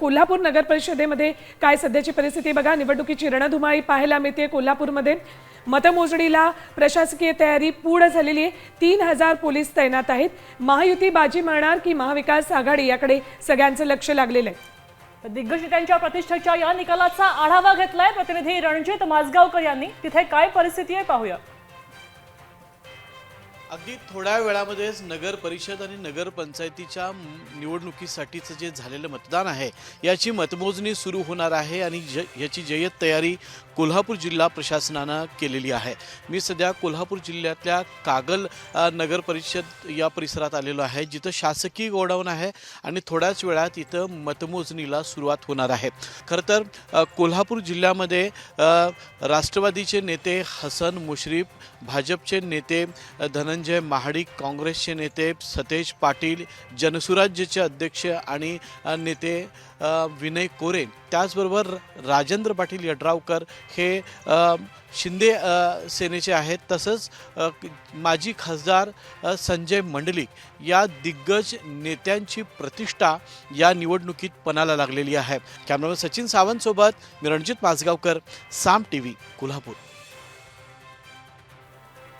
कोल्हापूर नगर परिषदेमध्ये काय सध्याची परिस्थिती बघा निवडणुकीची रणधुमाळी पाहायला मिळते कोल्हापूरमध्ये. मतमोजणीला प्रशासकीय तयारी पूर्ण झालेली आहे. तीन हजार पोलीस तैनात आहेत. महायुती बाजी मारणार की महाविकास आघाडी? याकडे सगळ्यांचं लक्ष लागलेलं आहे. दिग्गज नेत्यांच्या प्रतिष्ठेच्या या निकालाचा आढावा घेतलाय प्रतिनिधी रणजित माजगावकर यांनी. तिथे काय परिस्थिती आहे पाहूया. अगदी थोड्या वेळामध्येच नगर परिषद आणि नगरपंचायतीच्या निवडणुकीसाठीचं जे झालेलं मतदान आहे याची मतमोजणी सुरू होणार आहे आणि ज याची जय्यत तयारी कोल्हापूर जिल्हा प्रशासनानं केलेली आहे. मी सध्या कोल्हापूर जिल्ह्यातल्या कागल नगर परिषद या परिसरात आलेलो आहे जिथं शासकीय गोडाऊन आहे आणि थोड्याच वेळात इथं मतमोजणीला सुरुवात होणार आहे. खरं तर कोल्हापूर जिल्ह्यामध्ये राष्ट्रवादीचे नेते हसन मुश्रीफ भाजपचे नेते अ, धनंजय महाडिक काँग्रेसचे नेते सतेज पाटील जनसुराज्यचे अध्यक्ष आणि नेते विनय कोरे. त्याचबरोबर राजेंद्र पाटील यड्रावकर हे शिंदे सेनेचे आहेत. तसंच माजी खासदार संजय मंडलिक या दिग्गज नेत्यांची प्रतिष्ठा या निवडणुकीत पणाला लागलेली आहे. कॅमेरामॅन सचिन सावंतसोबत मी रणजित माजगावकर साम टी व्ही कोल्हापूर.